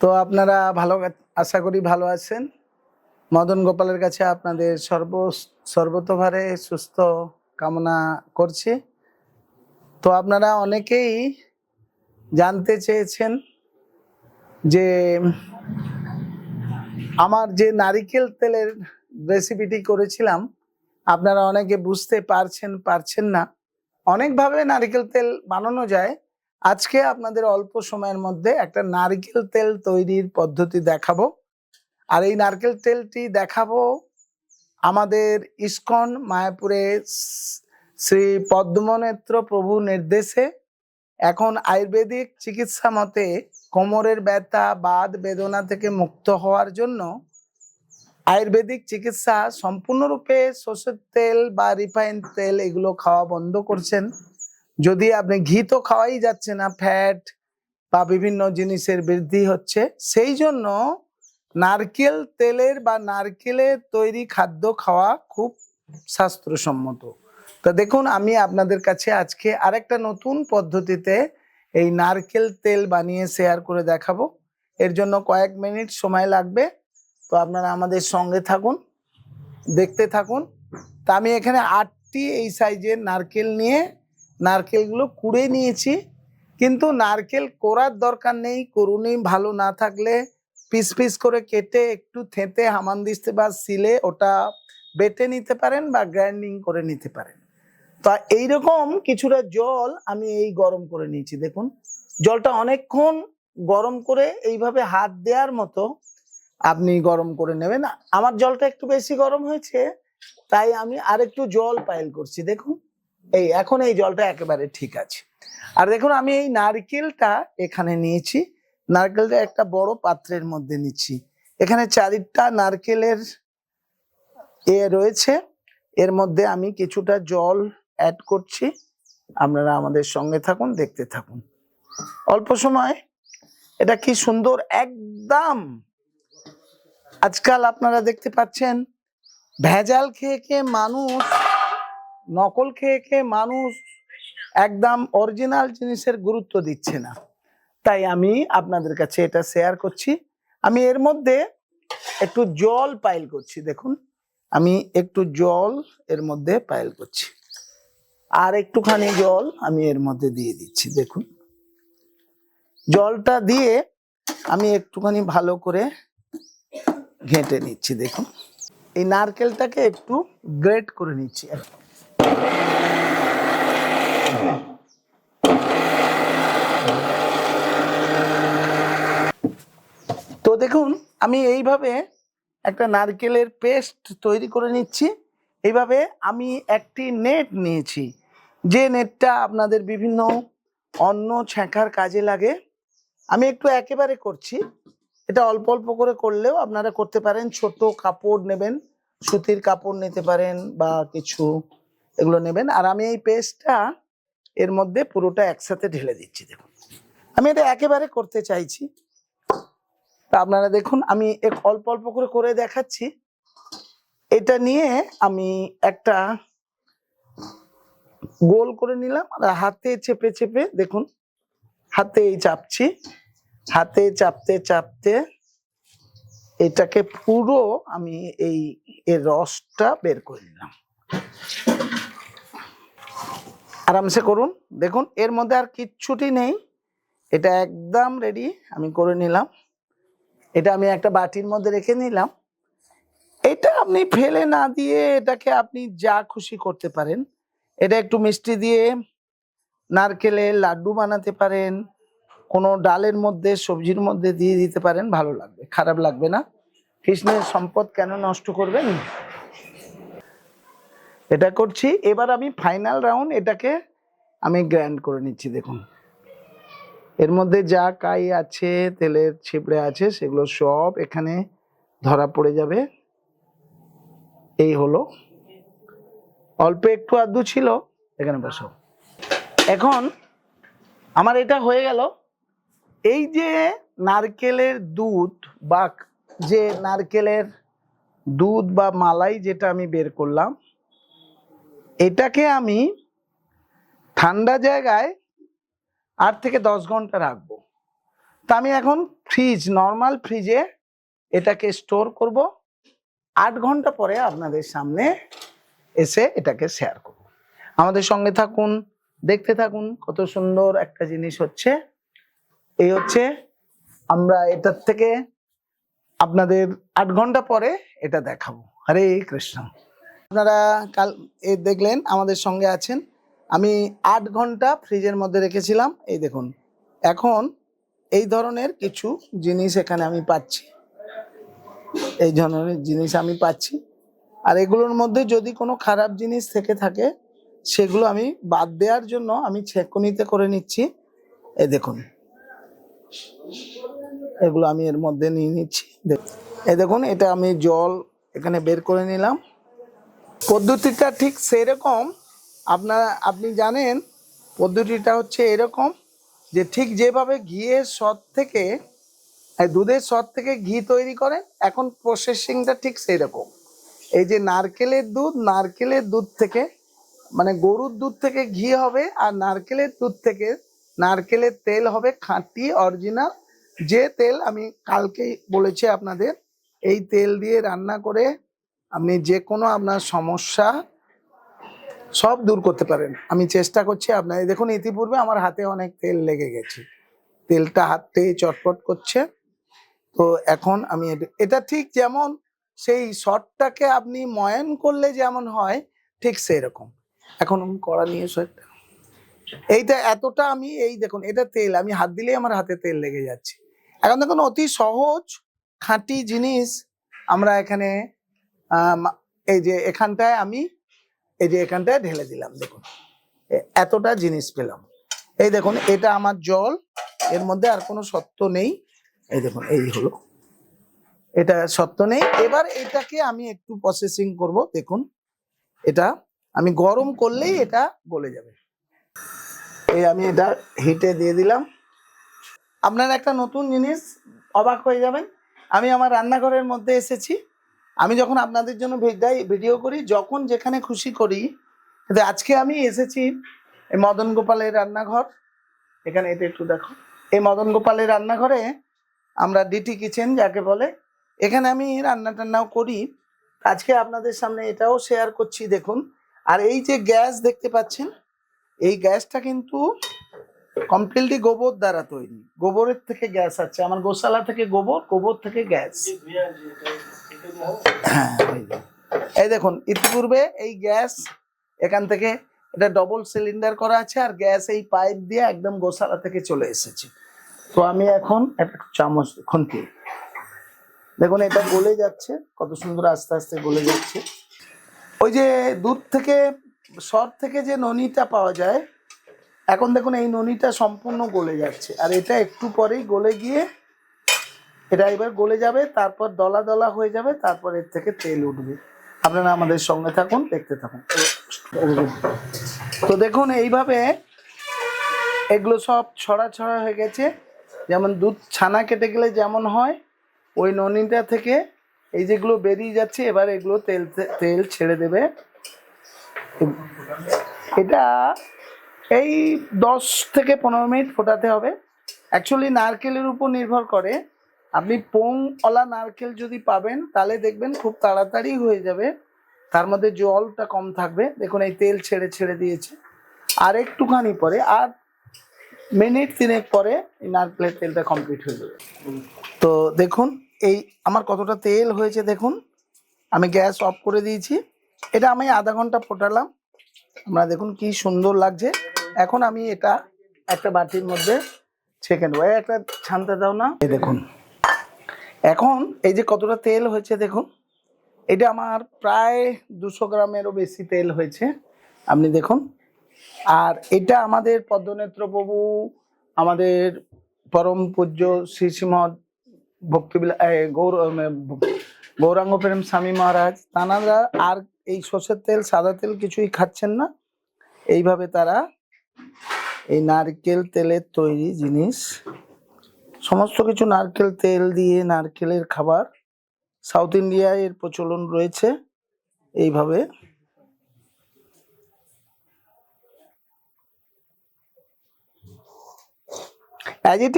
তো আপনারা ভালো আশা করি ভালো আছেন। মদন গোপালের কাছে আপনাদের সর্ব সর্বতভাবে সুস্থ কামনা করছি। তো আপনারা অনেকেই জানতে চেয়েছেন যে আমার যে নারিকেল তেলের রেসিপিটি করেছিলাম, আপনারা অনেকে বুঝতে পারছেন পারছেন না। অনেকভাবে নারিকেল তেল বানানো যায় আজকে আপনাদের অল্প সময়ের মধ্যে একটা নারকেল তেল তৈরির পদ্ধতি দেখাবো। আর এই নারকেল তেলটি দেখাবো আমাদের ইস্কন মায়াপুরে শ্রী পদ্মনেত্র প্রভু নির্দেশে। এখন আয়ুর্বেদিক চিকিৎসা মতে কোমরের ব্যথা বাদ বেদনা থেকে মুক্ত হওয়ার জন্য আয়ুর্বেদিক চিকিৎসা সম্পূর্ণরূপে সর্ষের তেল বা রিফাইন তেল এগুলো খাওয়া বন্ধ করছেন। যদি আপনি ঘি তো খাওয়াই যাচ্ছে না ফ্যাট বা বিভিন্ন জিনিসের বৃদ্ধি হচ্ছে, সেই জন্য নারকেল তেলের বা নারকেলের তৈরি খাদ্য খাওয়া খুব স্বাস্থ্যসম্মত। তো দেখুন, আমি আপনাদের কাছে আজকে আরেকটা নতুন পদ্ধতিতে এই নারকেল তেল বানিয়ে শেয়ার করে দেখাবো। এর জন্য কয়েক মিনিট সময় লাগবে, তো আপনারা আমাদের সঙ্গে থাকুন, দেখতে থাকুন। তা আমি এখানে আটটি এই সাইজের নারকেল নিয়ে নারকেলগুলো কুড়ে নিয়েছি, কিন্তু নারকেল কোরার দরকার নেই করুনি ভালো না থাকলে পিস পিস করে কেটে একটু থেঁতে হামানদিস্তে বা সিলে ওটা বেটে নিতে পারেন বা গ্রাইন্ডিং করে নিতে পারেন। তা এইরকম কিছুটা জল আমি এই গরম করে নিয়েছি, দেখুন। জলটা অনেকক্ষণ গরম করে এইভাবে হাত দেওয়ার মতো আপনি গরম করে নেবেন। আমার জলটা একটু বেশি গরম হয়েছে, তাই আমি আরেকটু জল পাইল করছি, দেখুন। এই এখন এই জলটা একেবারে ঠিক আছে। আর দেখুন, আমি এই নারকেলটা এখানে নিয়েছি। নারকেলটা একটা বড় পাত্রের মধ্যে নিচ্ছি। এখানে চারিটা নারকেলের এ রয়েছে। এর মধ্যে আমি কিছুটা জল অ্যাড করছি। আপনারা আমাদের সঙ্গে থাকুন, দেখতে থাকুন। অল্প সময়, এটা কি সুন্দর? একদম! আজকাল আপনারা দেখতে পাচ্ছেন, ভেজাল খেয়ে খেয়ে মানুষ নকল খেয়ে খেয়ে মানুষ একদম অরিজিনাল জিনিসের গুরুত্ব দিচ্ছে না। তাই আমি আপনাদের কাছে এটা শেয়ার করছি। আমি এর মধ্যে একটু জল পাইল করছি, দেখুন। আমি একটু জল এর মধ্যে পাইল করছি। আর একটুখানি জল আমি এর মধ্যে দিয়ে দিচ্ছি, দেখুন। জলটা দিয়ে আমি একটুখানি ভালো করে ঘেঁটে নিচ্ছি, দেখুন। এই নারকেলটাকে একটু গ্রেট করে নিচ্ছি তো দেখুন, আমি এইভাবে একটা নারকেলের পেস্ট তৈরি করে নিচ্ছি। এইভাবে আমি একটি নেট নিয়েছি। যে নেটটা আপনাদের বিভিন্ন অন্ন ছ্যাঁকার কাজে লাগে, আমি একটু একেবারে করছি। এটা অল্প অল্প করে করলেও আপনারা করতে পারেন। ছোট কাপড় নেবেন, সুতির কাপড় নিতে পারেন বা কিছু এগুলো নেবেন। আর আমি এই পেস্টটা এর মধ্যে পুরোটা একসাথে ঢেলে দিচ্ছি, দেখুন। আমি এটা একেবারে করতে চাইছি। তা আপনারা দেখুন, আমি এক- অল্প অল্প করে করে দেখাচ্ছি। এটা নিয়ে আমি একটা গোল করে নিলাম আর হাতে চেপে চেপে দেখুন, হাতে এই চাপছি। হাতে চাপতে চাপতে এটাকে পুরো আমি এই এর রসটা বের করে নিলাম। আরামসে করুন। দেখুন, এর মধ্যে আর কিচ্ছুটি নেই। এটা একদম রেডি আমি করে নিলাম। এটা আমি একটা বাটির মধ্যে রেখে নিলাম। এটা আপনি ফেলে না দিয়ে এটাকে আপনি যা খুশি করতে পারেন। এটা একটু মিষ্টি দিয়ে নারকেলের লাড্ডু বানাতে পারেন, কোনো ডালের মধ্যে, সবজির মধ্যে দিয়ে দিতে পারেন, ভালো লাগবে, খারাপ লাগবে না। কৃষ্ণের সম্পদ কেন নষ্ট করবেন? এটা করছি। এবার আমি ফাইনাল রাউন্ড এটাকে আমি গ্র্যান্ড করে নিচ্ছি, দেখুন। এর মধ্যে যা কাই আছে তেলের ছিপড়ে আছে, সেগুলো সব এখানে ধরা পড়ে যাবে। এই হলো। অল্প একটু আদু ছিল, এখানে বসো। এখন আমার এটা হয়ে গেল। এই যে নারকেলের দুধ বা যে নারকেলের দুধ বা মালাই যেটা আমি বের করলাম, এটাকে আমি ঠান্ডা জায়গায় আট থেকে দশ ঘণ্টা রাখব। তা আমি এখন ফ্রিজ নর্মাল ফ্রিজে এটাকে স্টোর করব। আট ঘণ্টা পরে আপনাদের সামনে এসে এটাকে শেয়ার করব। আমাদের সঙ্গে থাকুন, দেখতে থাকুন, কত সুন্দর একটা জিনিস হচ্ছে। এই হচ্ছে আমরা এটার থেকে আপনাদের আট ঘণ্টা পরে এটা দেখাবো। হরে কৃষ্ণ। আপনারা কাল এ দেখলেন, আমাদের সঙ্গে আছেন আমি আট ঘণ্টা ফ্রিজের মধ্যে রেখেছিলাম, এই দেখুন। এখন এই ধরনের কিছু জিনিস এখানে আমি পাচ্ছি। এই ধরনের জিনিস আমি পাচ্ছি। আর এগুলোর মধ্যে যদি কোনো খারাপ জিনিস থেকে থাকে, সেগুলো আমি বাদ দেওয়ার জন্য আমি ছেকনিতে করে নিচ্ছি। এই দেখুন। এগুলো আমি এর মধ্যে নিয়ে নিচ্ছি। এই দেখুন, এটা আমি জল এখানে বের করে নিলাম। পদ্ধতিটা ঠিক সেরকম আপনারা আপনি জানেন, পদ্ধতিটা হচ্ছে এরকম যে ঠিক যেভাবে ঘিয়ের সদ থেকে দুধের সদ থেকে ঘি তৈরি করেন, এখন প্রসেসিংটা ঠিক সেই রকম এই যে নারকেলের দুধ নারকেলের দুধ থেকে মানে গরুর দুধ থেকে ঘি হবে আর নারকেলের দুধ থেকে নারকেলের তেল হবে খাঁটি অরিজিনাল যে তেল আমি কালকেই বলেছি আপনাদের, এই তেল দিয়ে রান্না করে আপনি যে কোনো আপনার সমস্যা সব দূর করতে পারেন। আমি চেষ্টা করছি আপনার দেখুন ইতিপূর্বে আমার হাতে অনেক তেল লেগে গেছে। তেলটা হাতে চটপট করছে। তো এখন আমি এটা- ঠিক যেমন সেই শটটাকে আপনি ময়ান করলে যেমন হয়, ঠিক সেই রকম এখন আমি কড়া নিয়ে একটা। এইটা এতটা আমি, এই দেখুন, এটা তেল, আমি হাত দিলেই আমার হাতে তেল লেগে যাচ্ছে। এখন দেখুন, অতি সহজ, খাঁটি জিনিস আমরা এখানে এই যে এখানটায় আমি এই যে এখানটায় ঢেলে দিলাম, দেখুন। এতটা জিনিস পেলাম। এই দেখুন, এটা আমার জল, এর মধ্যে আর কোনো সত্য নেই। এই দেখুন, এই হলো। এটা সত্য নেই। এবার এটাকে আমি একটু প্রসেসিং করব, দেখুন। এটা আমি গরম করলেই এটা গলে যাবে। এই আমি এটা হিটে দিয়ে দিলাম। আপনার একটা নতুন জিনিস অবাক হয়ে যাবেন। আমি আমার রান্নাঘরের মধ্যে এসেছি। আমি যখন আপনাদের জন্য ভিডিও করি, যখন যেখানে খুশি করি আজকে আমি এসেছি এই মদন গোপালের রান্নাঘর। এখানে এটা একটু দেখো। এই মদন গোপালের রান্নাঘরে আমরা ডিটি কিচেন যাকে বলে, এখানে আমি রান্না টান্নাও করি। আজকে আপনাদের সামনে এটাও শেয়ার করছি, দেখুন। আর এই যে গ্যাস দেখতে পাচ্ছেন, এই গ্যাসটা কিন্তু কমপ্লিটলি গোবর দ্বারা তৈরি। গোবরের থেকে গ্যাস আছে আমার গোশালা থেকে গোবর গোবর থেকে গ্যাস। এই দেখুন, ইতিপূর্বে এই গ্যাস এখান থেকে এটা ডবল সিলিন্ডার করা আছে আর গ্যাস এই পাইপ দিয়ে একদম গোসালা থেকে চলে এসেছে। তো আমি এখন একটা চামচ খুন্তি দেখুন, এটা গলে যাচ্ছে, কত সুন্দর আস্তে আস্তে গলে যাচ্ছে। ওই যে দুধ থেকে, সর থেকে যে ননিটা পাওয়া যায়, এখন দেখুন এই ননিটা সম্পূর্ণ গলে যাচ্ছে। আর এটা একটু পরেই গলে গিয়ে এটা এবার গলে যাবে, তারপর দলা দলা হয়ে যাবে, তারপর এর থেকে তেল উঠবে। আপনারা আমাদের সঙ্গে থাকুন, দেখতে থাকুন। তো দেখুন, এইভাবে এগুলো সব ছড়া ছড়া হয়ে গেছে। যেমন দুধ ছানা কেটে গেলে যেমন হয়, ওই ননিটা থেকে এই যেগুলো বেরিয়ে যাচ্ছে, এবার এগুলো তেল তেল ছেড়ে দেবে। এটা এই দশ থেকে পনেরো মিনিট ফোটাতে হবে। অ্যাকচুয়ালি নারকেলের উপর নির্ভর করে আপনি পোং পোংওয়ালা নারকেল যদি পাবেন, তাহলে দেখবেন খুব তাড়াতাড়ি হয়ে যাবে। তার মধ্যে জলটা কম থাকবে। দেখুন, এই তেল ছেড়ে ছেড়ে দিয়েছে। আর একটুখানি পরে, আর মিনিট তিনেক পরে এই নারকেলের তেলটা কমপ্লিট হয়ে যাবে। তো দেখুন, এই আমার কতটা তেল হয়েছে দেখুন। আমি গ্যাস অফ করে দিয়েছি। এটা আমি আধা ঘণ্টা ফোটালাম। আমরা দেখুন কি সুন্দর লাগছে। এখন আমি এটা একটা বাটির মধ্যে ছেঁকে নেব। একটা ছানতে দাও না। এই দেখুন এখন এই যে কতটা তেল হয়েছে দেখুন, এটা আমার প্রায় দুশো গ্রামেরও বেশি তেল হয়েছে, আপনি দেখুন। আর এটা আমাদের পদ্মনেত্র প্রভু, আমাদের পরম পূজ্য শ্রী শ্রীমদ ভক্তিবিলা গৌর গৌরাঙ্গ প্রেম স্বামী মহারাজ তানারা আর এই সর্ষের তেল, সাদা তেল কিছুই খাচ্ছেন না। এইভাবে তারা এই নারকেল তেলের তৈরি জিনিস সমস্ত কিছু নারকেল তেল দিয়ে নারকেলের খাবার সাউথ ইন্ডিয়ায় এর প্রচলন রয়েছে এইভাবে। অ্যাজ ইট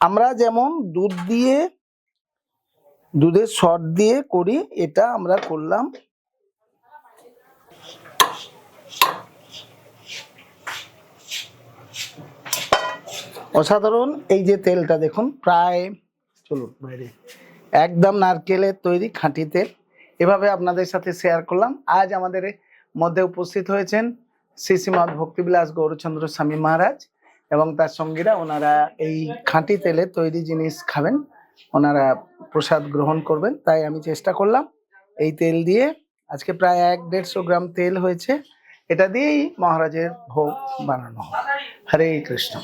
আমরা যেমন দুধ দিয়ে, দুধের শট দিয়ে করি, এটা আমরা করলাম অসাধারণ। এই যে তেলটা দেখুন, প্রায় চলুন বাইরে। একদম নারকেলের তৈরি খাঁটি তেল। এভাবে আপনাদের সাথে শেয়ার করলাম। আজ আমাদের মধ্যে উপস্থিত হয়েছেন শ্রীশ্রীমদ ভক্তিবিলাস গৌরচন্দ্র স্বামী মহারাজ এবং তার সঙ্গীরা। ওনারা এই খাঁটি তেলে তৈরি জিনিস খাবেন। ওনারা প্রসাদ গ্রহণ করবেন। তাই আমি চেষ্টা করলাম এই তেল দিয়ে। আজকে প্রায় এক দেড়শো গ্রাম তেল হয়েছে। এটা দিয়েই মহারাজের ভোগ বানানো হয়। হরে কৃষ্ণ।